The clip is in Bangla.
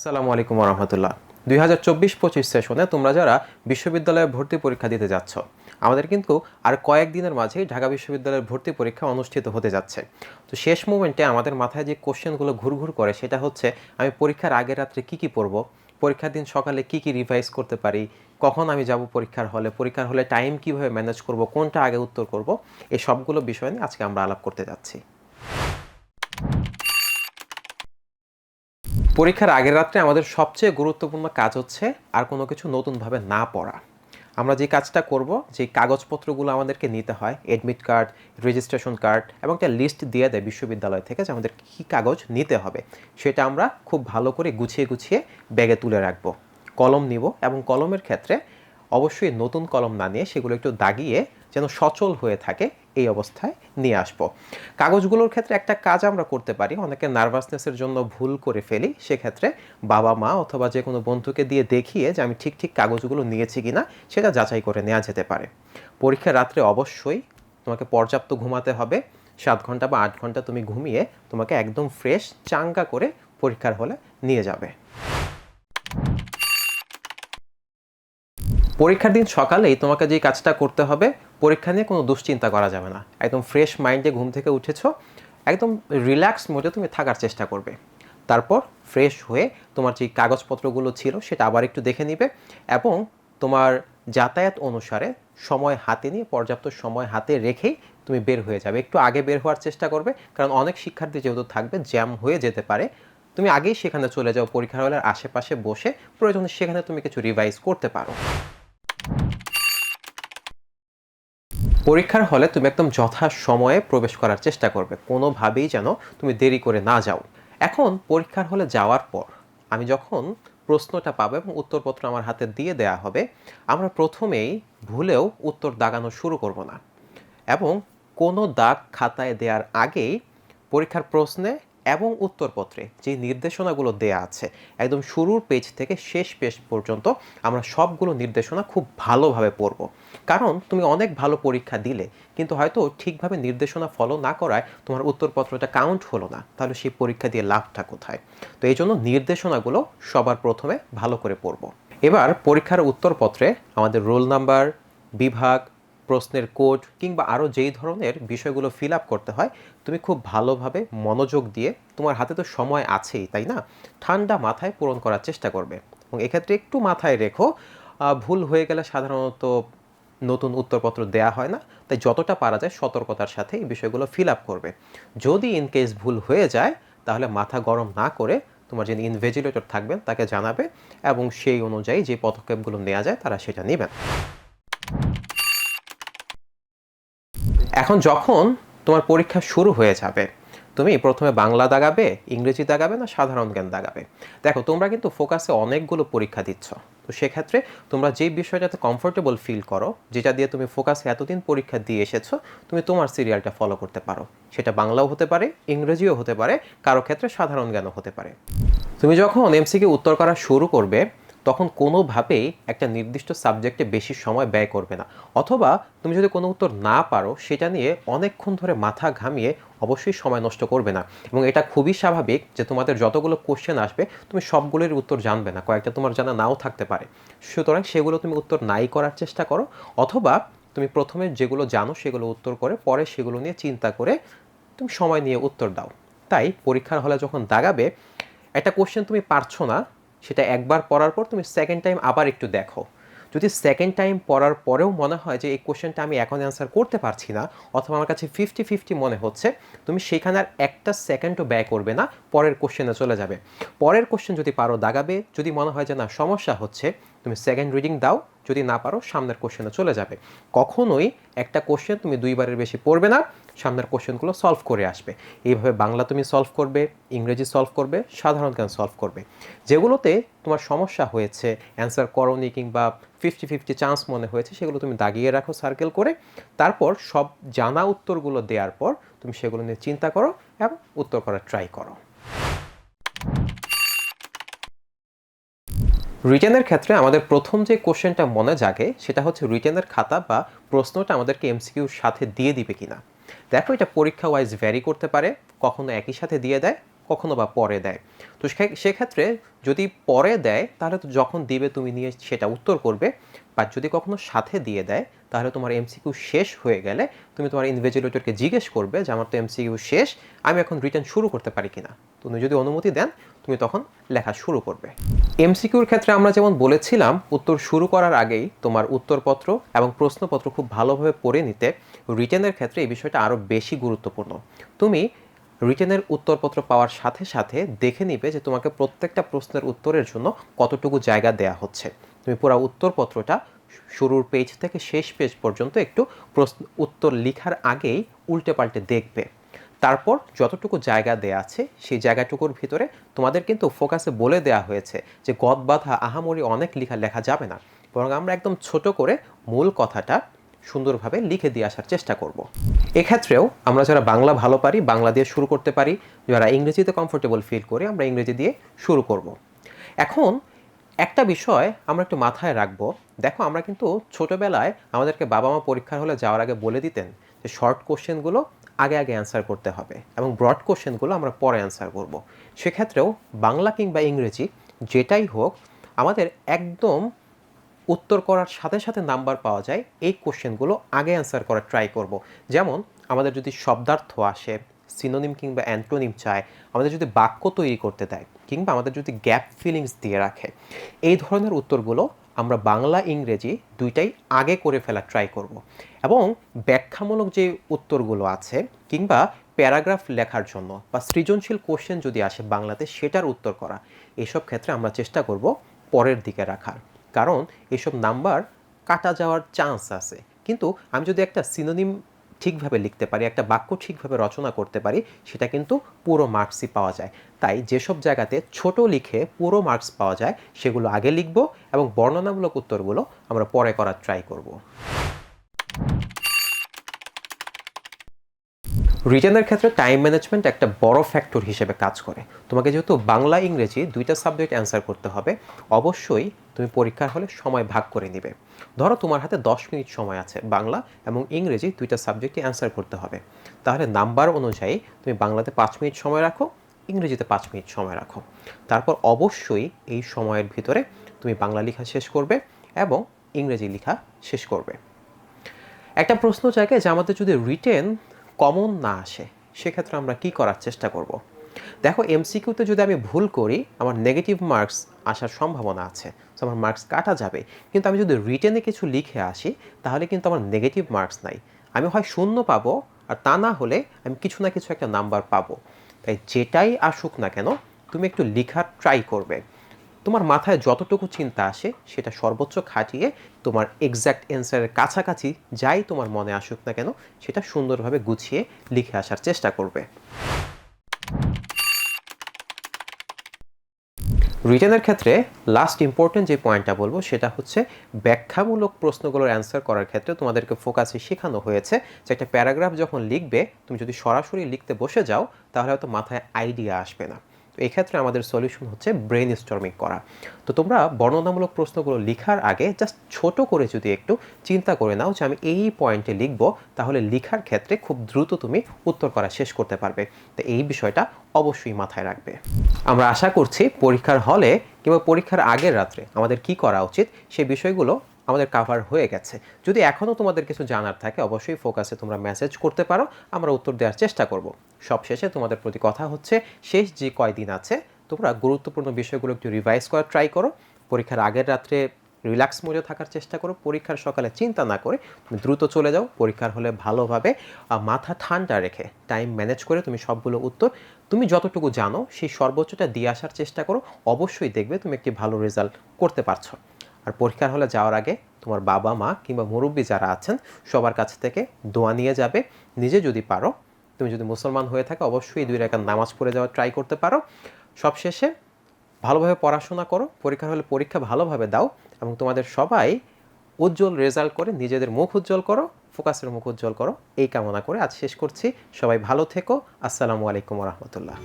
আসসালামু আলাইকুম রহমতুল্লাহ। দুই হাজার চব্বিশ পঁচিশ সেশনে তোমরা যারা বিশ্ববিদ্যালয়ে ভর্তি পরীক্ষা দিতে যাচ্ছ, আমাদের কিন্তু আর কয়েকদিনের মাঝেই ঢাকা বিশ্ববিদ্যালয়ের ভর্তি পরীক্ষা অনুষ্ঠিত হতে যাচ্ছে। তো শেষ মুমেন্টে আমাদের মাথায় যে কোশ্চেনগুলো ঘুরঘুর করে, সেটা হচ্ছে আমি পরীক্ষার আগের রাত্রে কী কী পড়ব, পরীক্ষার দিন সকালে কী কী রিভাইজ করতে পারি, কখন আমি যাব পরীক্ষার হলে পরীক্ষার হলে টাইম কীভাবে ম্যানেজ করব, কোনটা আগে উত্তর করব, এই সবগুলো বিষয় নিয়ে আজকে আমরা আলাপ করতে যাচ্ছি। পরীক্ষার আগের রাত্রে আমাদের সবচেয়ে গুরুত্বপূর্ণ কাজ হচ্ছে আর কোনো কিছু নতুনভাবে না পড়া। আমরা যে কাজটা করব, যে কাগজপত্রগুলো আমাদেরকে নিতে হয় এডমিট কার্ড রেজিস্ট্রেশন কার্ড এবং একটা লিস্ট দিয়ে দেয় বিশ্ববিদ্যালয় থেকে যে আমাদের কী কাগজ নিতে হবে। সেটা আমরা খুব ভালো করে গুছিয়ে গুছিয়ে ব্যাগে তুলে রাখব। কলম নিব এবং কলমের ক্ষেত্রে অবশ্যই নতুন কলম না নিয়ে সেগুলো একটু দাগিয়ে যেন সচল হয়ে থাকে এই অবস্থায় নিয়ে আসব। কাগজগুলোর ক্ষেত্রে একটা কাজ আমরা করতে পারি, অনেকে নার্ভাসনেসের জন্য ভুল করে ফেলি, সেক্ষেত্রে বাবা, মা অথবা যে কোনো বন্ধুকে দিয়ে দেখিয়ে যে আমি ঠিক ঠিক কাগজগুলো নিয়েছি কিনা, সেটা যাচাই করে নেওয়া যেতে পারে। পরীক্ষার রাত্রে অবশ্যই তোমাকে পর্যাপ্ত ঘুমাতে হবে। সাত ঘণ্টা বা আট ঘণ্টা তুমি ঘুমিয়ে তোমাকে একদম ফ্রেশ, চাঙ্গা করে পরীক্ষার হলে নিয়ে যাবে। পরীক্ষার দিন সকালেই তোমাকে যে কাজটা করতে হবে পরীক্ষা নিয়ে কোনো দুশ্চিন্তা করা যাবে না। একদম ফ্রেশ মাইন্ডে ঘুম থেকে উঠেছো, একদম রিল্যাক্স মোডে তুমি থাকার চেষ্টা করবে। তারপর ফ্রেশ হয়ে তোমার যে কাগজপত্রগুলো ছিল সেটা আবার একটু দেখে নিবে এবং তোমার যাতায়াত অনুসারে সময় হাতে নিয়ে, পর্যাপ্ত সময় হাতে রেখেই তুমি বের হয়ে যাবে। একটু আগে বের হওয়ার চেষ্টা করবে, কারণ অনেক শিক্ষার্থী যেহেতু থাকবে জ্যাম হয়ে যেতে পারে। তুমি আগেই সেখানে চলে যাও পরীক্ষার হলের আশেপাশে বসে, প্রয়োজনে সেখানে তুমি কিছু রিভাইজ করতে পারো। পরীক্ষার হলে তুমি একদম যথা সময়ে প্রবেশ করার চেষ্টা করবে। কোনোভাবেই যেন তুমি দেরি করে না যাও। এখন পরীক্ষার হলে যাওয়ার পর আমি যখন প্রশ্নটা পাবো এবং উত্তরপত্র আমার হাতে দিয়ে দেয়া হবে, আমরা প্রথমেই ভুলেও উত্তর দাগানো শুরু করব না। এবং কোনো দাগ খাতায় দেওয়ার আগেই পরীক্ষার প্রশ্নে এবং উত্তরপত্রে যে নির্দেশনাগুলো দেয়া আছে, একদম শুরুর পেজ থেকে শেষ পেজ পর্যন্ত আমরা সবগুলো নির্দেশনা খুব ভালোভাবে পড়ব। কারণ তুমি অনেক ভালো পরীক্ষা দিলে, কিন্তু হয়তো ঠিকভাবে নির্দেশনা ফলো না করায় তোমার উত্তরপত্রটা কাউন্ট হলো না। তাহলে সেই পরীক্ষা দিয়ে লাভটা কোথায়? তো এই জন্য নির্দেশনাগুলো সবার প্রথমে ভালো করে পড়ব। এবার পরীক্ষার উত্তরপত্রে আমাদের রোল নাম্বার বিভাগ প্রশ্নের কোড কিংবা আরও যেই ধরনের বিষয়গুলো ফিল আপ করতে হয়, তুমি খুব ভালোভাবে মনোযোগ দিয়ে তোমার হাতে তো সময় আছেই, তাই না? ঠান্ডা মাথায় পূরণ করার চেষ্টা করবে। এবং এক্ষেত্রে একটু মাথায় রেখো ভুল হয়ে গেলে সাধারণত নতুন উত্তরপত্র দেয়া হয় না, তাই যতটা পারা যায় সতর্কতার সাথে এই বিষয়গুলো ফিল আপ করবে। যদি ইন কেস ভুল হয়ে যায়, তাহলে মাথা গরম না করে তোমার যিনি ইনভেজিলেটর থাকবেন, তাকে জানাবে এবং সেই অনুযায়ী যে পদক্ষেপগুলো নেওয়া যায়, তারা সেটা নেবেন। এখন যখন তোমার পরীক্ষা শুরু হয়ে যাবে, তুমি প্রথমে বাংলা দাগাবে, ইংরেজি দাগাবে না সাধারণ জ্ঞান দাগাবে? দেখো, তোমরা কিন্তু ফোকাসে অনেকগুলো পরীক্ষা দিচ্ছ। তো সেক্ষেত্রে তোমরা যে বিষয়টাতে কমফোর্টেবল ফিল করো, যেটা দিয়ে তুমি ফোকাসে এতদিন পরীক্ষা দিয়ে এসেছ, তুমি তোমার সিরিয়ালটা ফলো করতে পারো। সেটা বাংলাও হতে পারে, ইংরেজিও হতে পারে, কারও ক্ষেত্রে সাধারণ জ্ঞানও হতে পারে। তুমি যখন এমসিকে উত্তর করা শুরু করবে তখন কোনোভাবেই একটা নির্দিষ্ট সাবজেক্টে বেশি সময় ব্যয় করবে না। অথবা তুমি যদি কোনো উত্তর না পারো, সেটা নিয়ে অনেকক্ষণ ধরে মাথা ঘামিয়ে অবশ্যই সময় নষ্ট করবে না। এবং এটা খুবই স্বাভাবিক যে তোমাদের যতগুলো কোশ্চেন আসবে, তুমি সবগুলোর উত্তর জানবে না। কয়েকটা তোমার জানা নাও থাকতে পারে। সুতরাং সেগুলো তুমি উত্তর নাই করার চেষ্টা করো, অথবা তুমি প্রথমে যেগুলো জানো সেগুলো উত্তর করে পরে সেগুলো নিয়ে চিন্তা করে তুমি সময় নিয়ে উত্তর দাও। তাই পরীক্ষার হলে যখন দাগাবে, একটা কোশ্চেন তুমি পারছ না সেটা একবার পড়ার পর তুমি সেকেন্ড টাইম আবার একটু দেখো। যদি সেকেন্ড টাইম পড়ার পরেও মনে হয় যে এই কোশ্চেনটা আমি এখন অ্যান্সার করতে পারছি না, অথবা আমার কাছে ফিফটি ফিফটি মনে হচ্ছে, তুমি সেখানে আর একটা সেকেন্ডও ব্যয় করবে না, পরের কোশ্চেনে চলে যাবে। পরের কোশ্চেন যদি পারো দাগাবে, যদি মনে হয় যে না, সমস্যা হচ্ছে, তুমি সেকেন্ড রিডিং দাও যদি না পারো, সামনের কোশ্চেনে চলে যাবে। কখনোই একটা কোশ্চেন তুমি দুইবারের বেশি পড়বে না, সামনের কোশ্চেনগুলো সলভ করে আসবে। এইভাবে বাংলা তুমি সলভ করবে, ইংরেজি সলভ করবে, সাধারণ জ্ঞান সলভ করবে। যেগুলোতে তোমার সমস্যা হয়েছে অ্যান্সার করনি কিংবা ফিফটি ফিফটি চান্স মনে হয়েছে, সেগুলো তুমি দাগিয়ে রাখো সার্কেল করে। তারপর সব জানা উত্তরগুলো দেওয়ার পর, তুমি সেগুলো নিয়ে চিন্তা করো এবং উত্তর করার ট্রাই করো। রিটেনের ক্ষেত্রে আমাদের প্রথম যে কোশ্চেনটা মনে জাগে, সেটা হচ্ছে রিটেনের খাতা বা প্রশ্নটা আমাদেরকে এমসিকিউর সাথে দিয়ে দিবে কিনা। দেখো, এটা পরীক্ষা ওয়াইজ ভ্যারি করতে পারে, কখনো একই সাথে দিয়ে দেয়, কখনো বা পরে দেয়। তো সেক্ষেত্রে যদি পরে দেয়, তাহলে তো যখন দিবে, তুমি নিয়ে সেটা উত্তর করবে। বা যদি কখনো সাথে দিয়ে দেয়, তাহলে তোমার এমসিকিউ শেষ হয়ে গেলে তুমি তোমার ইনভেজিলেটরকে জিজ্ঞেস করবে যে, আমার তো এমসিকিউ শেষ, আমি এখন রিটার্ন শুরু করতে পারি কিনা? তুমি যদি অনুমতি দেন, তুমি তখন লেখা শুরু করবে। এমসিকিউর ক্ষেত্রে আমরা যেমন বলেছিলাম, উত্তর শুরু করার আগেই তোমার উত্তরপত্র এবং প্রশ্নপত্র খুব ভালোভাবে পড়ে নিতে রিটেনের ক্ষেত্রে এই বিষয়টা আরও বেশি গুরুত্বপূর্ণ। তুমি রিটেনের উত্তরপত্র পাওয়ার সাথে সাথে দেখে নিবে যে তোমাকে প্রত্যেকটা প্রশ্নের উত্তরের জন্য কতটুকু জায়গা দেয়া হচ্ছে। তুমি পুরো উত্তরপত্রটা শুরুর পেজ থেকে শেষ পেজ পর্যন্ত একটু প্রশ্ন, উত্তর লিখার আগেই উল্টে পাল্টে দেখবে। তারপর যতটুকু জায়গা দেয়া আছে, সেই জায়গাটুকুর ভিতরে তোমাদের কিন্তু ফোকাসে বলে দেয়া হয়েছে যে গদ বাধা আহামরি অনেক লেখা লেখা যাবে না। বরং আমরা একদম ছোট করে মূল কথাটা সুন্দরভাবে লিখে দিয়ে আসার চেষ্টা করব। এক্ষেত্রেও আমরা যারা বাংলা ভালো পারি, বাংলা দিয়ে শুরু করতে পারি, যারা ইংরেজিতে কমফোর্টেবল ফিল করি, আমরা ইংরেজি দিয়ে শুরু করব। এখন একটা বিষয় আমরা একটু মাথায় রাখব। দেখো, আমরা কিন্তু ছোটবেলায় আমাদেরকে বাবা মা পরীক্ষার হলে যাওয়ার আগে বলে দিতেন যে শর্ট কোশ্চেনগুলো আগে আগে অ্যান্সার করতে হবে এবং ব্রড কোশ্চেনগুলো আমরা পরে অ্যান্সার করব। সেক্ষেত্রেও বাংলা কিংবা ইংরেজি যেটাই হোক, আমাদের একদম উত্তর করার সাথে সাথে নাম্বার পাওয়া যায়, এই কোশ্চেনগুলো আগে অ্যান্সার করার ট্রাই করব। যেমন, আমাদের যদি শব্দার্থ আসে সিনোনিম কিংবা অ্যান্টোনিম চায়, আমাদের যদি বাক্য তৈরি করতে দেয়, কিংবা আমাদের যদি গ্যাপ ফিলিংস দিয়ে রাখে, এই ধরনের উত্তরগুলো আমরা বাংলা, ইংরেজি দুইটাই আগে করে ফেলা ট্রাই করব। এবং ব্যাখ্যামূলক যে উত্তরগুলো আছে কিংবা প্যারাগ্রাফ লেখার জন্য বা সৃজনশীল কোশ্চেন যদি আসে বাংলাতে, সেটার উত্তর করা। এসব ক্ষেত্রে আমরা চেষ্টা করব পরের দিকে রাখার। কারণ এসব নাম্বার কাটা যাওয়ার চান্স আছে। কিন্তু আমি যদি একটা সিনোনিম ঠিকভাবে লিখতে পারি, একটা বাক্য ঠিকভাবে রচনা করতে পারি, সেটা কিন্তু পুরো মার্কসই পাওয়া যায়। তাই যেসব জায়গাতে ছোট লিখে পুরো মার্কস পাওয়া যায়, সেগুলো আগে লিখব এবং বর্ণনামূলক উত্তরগুলো আমরা পরে করার ট্রাই করব। রিটেনের ক্ষেত্রে টাইম ম্যানেজমেন্ট একটা বড় ফ্যাক্টর হিসেবে কাজ করে। তোমাকে যেহেতু বাংলা, ইংরেজি দুইটা সাবজেক্ট অ্যান্সার করতে হবে, অবশ্যই তুমি পরীক্ষার হলে সময় ভাগ করে নিবে। ধরো তোমার হাতে দশ মিনিট সময় আছে, বাংলা এবং ইংরেজি দুইটা সাবজেক্টে অ্যান্সার করতে হবে। তাহলে নাম্বার অনুযায়ী তুমি বাংলাতে পাঁচ মিনিট সময় রাখো, ইংরেজিতে পাঁচ মিনিট সময় রাখো। তারপর অবশ্যই এই সময়ের ভিতরে তুমি বাংলা লেখা শেষ করবে এবং ইংরেজি লেখা শেষ করবে। একটা প্রশ্ন জায়গায় যে আমাদের যদি রিটেন কমন না আসে, সেক্ষেত্রে আমরা কি করার চেষ্টা করব? দেখো এমসিকিউতে যদি আমি ভুল করি, আমার নেগেটিভ মার্কস আসার সম্ভাবনা আছে তো আমার মার্কস কাটা যাবে। কিন্তু আমি যদি রিটেনে কিছু লিখে আসি, তাহলে কিন্তু আমার নেগেটিভ মার্কস নাই। আমি হয় শূন্য পাবো, আর তা না হলে আমি কিছু না কিছু একটা নাম্বার পাবো। তাই যেটাই আসুক না কেন, তুমি একটু লেখার ট্রাই করবে। তোমার মাথায় যতটুকু চিন্তা আসে, সেটা সর্বোচ্চ খাটিয়ে তোমার এক্স্যাক্ট অ্যান্সারের কাছাকাছি যাই তোমার মনে আসুক না কেন, সেটা সুন্দরভাবে গুছিয়ে লিখে আসার চেষ্টা করবে। রিটেনের ক্ষেত্রে লাস্ট ইম্পর্টেন্ট যে পয়েন্টটা বলব, সেটা হচ্ছে ব্যাখ্যামূলক প্রশ্নগুলোর অ্যান্সার করার ক্ষেত্রে তোমাদেরকে ফোকাসে শেখানো হয়েছে যে একটা প্যারাগ্রাফ যখন লিখবে, তুমি যদি সরাসরি লিখতে বসে যাও, তাহলে হয়তো মাথায় আইডিয়া আসবে না। তো এই ক্ষেত্রে আমাদের সলিউশন হচ্ছে ব্রেন স্টর্মিং করা। তো তোমরা বর্ণনামূলক প্রশ্নগুলো লেখার আগে জাস্ট ছোট করে যদি একটু চিন্তা করে নাও যে আমি এই পয়েন্টে লিখব, তাহলে লেখার ক্ষেত্রে খুব দ্রুত তুমি উত্তর করা শেষ করতে পারবে। তো এই বিষয়টা অবশ্যই মাথায় রাখবে। আমরা আশা করছি পরীক্ষার হলে কিংবা পরীক্ষার আগের রাত্রে আমাদের কি করা উচিত সেই বিষয়গুলো আমাদের কাভার হয়ে গেছে। যদি এখনও তোমাদের কিছু জানার থাকে, অবশ্যই ফোকাসে তোমরা মেসেজ করতে পারো, আমরা উত্তর দেওয়ার চেষ্টা করব। সবশেষে তোমাদের প্রতি কথা হচ্ছে, শেষ যে কয়দিন আছে, তোমরা গুরুত্বপূর্ণ বিষয়গুলো একটু রিভাইজ করার ট্রাই করো। পরীক্ষার আগের রাত্রে রিল্যাক্স মোডে থাকার চেষ্টা করো। পরীক্ষার সকালে চিন্তা না করে তুমি দ্রুত চলে যাও। পরীক্ষার হলে ভালোভাবে মাথা ঠান্ডা রেখে টাইম ম্যানেজ করে তুমি সবগুলো উত্তর তুমি যতটুকু জানো, সেই সর্বোচ্চটা দিয়ে আসার চেষ্টা করো। অবশ্যই দেখবে তুমি একটি ভালো রেজাল্ট করতে পারছ। আর পরীক্ষার হলে যাওয়ার আগে তোমার বাবা, মা কিংবা মুরব্বী যারা আছেন, সবার কাছ থেকে দোয়া নিয়ে যাবে। নিজে যদি পারো, তুমি যদি মুসলমান হয়ে থাকে, অবশ্যই দুই রেখার নামাজ পড়ে যাওয়ার ট্রাই করতে পারো। সবশেষে ভালোভাবে পড়াশোনা করো, পরীক্ষার হলে পরীক্ষা ভালোভাবে দাও এবং তোমাদের সবাই উজ্জ্বল রেজাল্ট করে নিজেদের মুখ উজ্জ্বল করো ফোকাসের মুখ উজ্জ্বল করো। এই কামনা করে আজ শেষ করছি। সবাই ভালো থেকো। আসসালামু আলাইকুম রহমতুল্লাহ।